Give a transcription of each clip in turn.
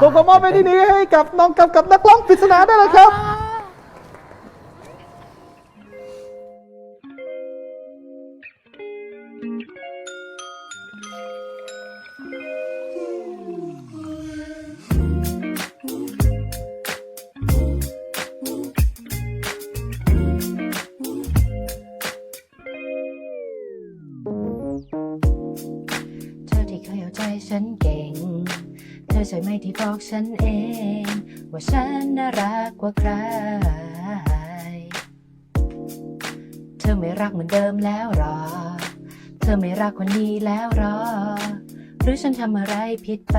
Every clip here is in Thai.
ผมขอมอบไปที่นี้ให้กับน้องกับกับนักร้องปริศนาได้เลยครับ ธอเคยเอาใจฉันเก่ง เธอใช่ไหมที่บอกฉันเอง ว่าฉันน่ารักกว่าใคร เธอไม่รักเหมือนเดิมแล้วหรอ เธอไม่รักคนนี้แล้วหรอ หรือฉันทำอะไรผิดไป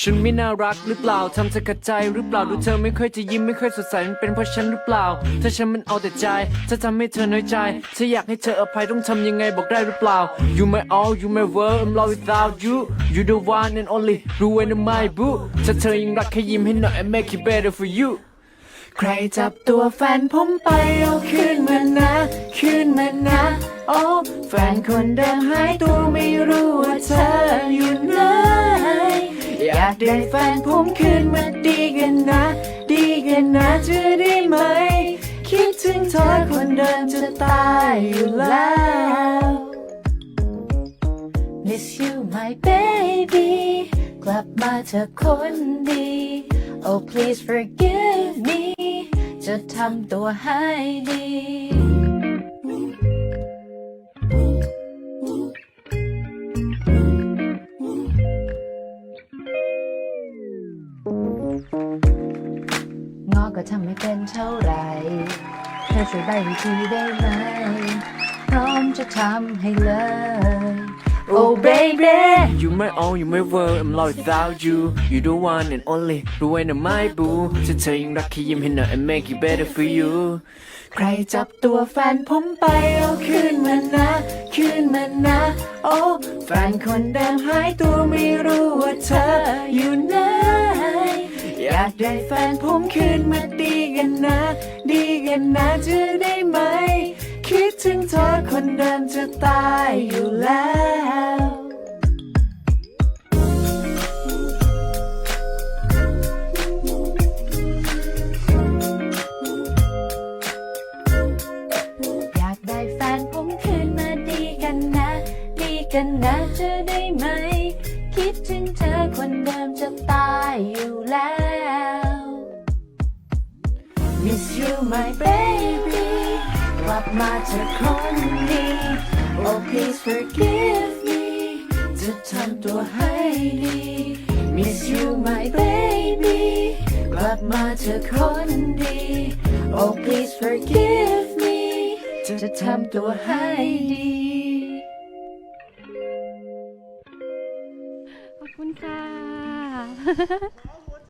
ฉันไม่น่ารักหรือเปล่าทำเธอขัดใจหรือเปล่าดูเธอไม่ค่อยจะยิ้มไม่ค่อยสดใสมันเป็นเพราะฉันหรือเปล่า ถ้าฉันมันเอาแต่ใจจะทำให้เธอน้อยใจถ้าอยากให้เธออภัยต้องทำยังไงบอกได้หรือเปล่า You my all you my world I'm lost without you You the one and only รู้ไว้นะ my boo ถ้าเธอยังรักแค่ยิ้มให้หน่อย I make it better for you ใครจับตัวแฟนผมไปเอาคืนมานะคืนมานะ โอ้แฟนคนเดิมหายตัวไม่รู้ว่าเธออยู่ากได้แฟนผมคืนมาดีกันนะ ดีกันนะจะได้ไหม คิดถึงเธอคนเดิมจะตายอยู่แล้ว Miss you my baby กลับมาเธอคนดี Oh please forgive me จะทำตัวให้ดี ก็ทำไม่เป็นเท่าไหรเธอช่วยใบวิธีได้ไหม พร้อมจะทำให้เลย Oh baby You my all you my world I'm lost without you You the one and only รู้ไว้นะ my boo ถ้าเธอยังรักแค่ยิ้มให้หน่อย I make it better for you ใครจับตัวแฟนผมไปเอาคืนมานะคืนมานะ โอ้แฟนคนเดิมหายตัวไม่รู้ว่าเธออยู่ไหน อยากได้แฟนผมคืนมาดีกันนะ ดีกันนะจะได้ไหม คิดถึงเธอคนเดิมจะตายอยู่แล้วอยากได้แฟนผมคืนมาดีกันนะดีกันนะจะได้ไหม คิดถึงเธอคนเดิมจะตายอยู่แล้ว Miss you my baby กลับมาเธอคนดี Oh please forgive me จะทำตัวให้ดี Miss you my baby กลับมาเธอคนดี Oh please forgive me จะทำตัวให้ดี ขอบคุณค่ะ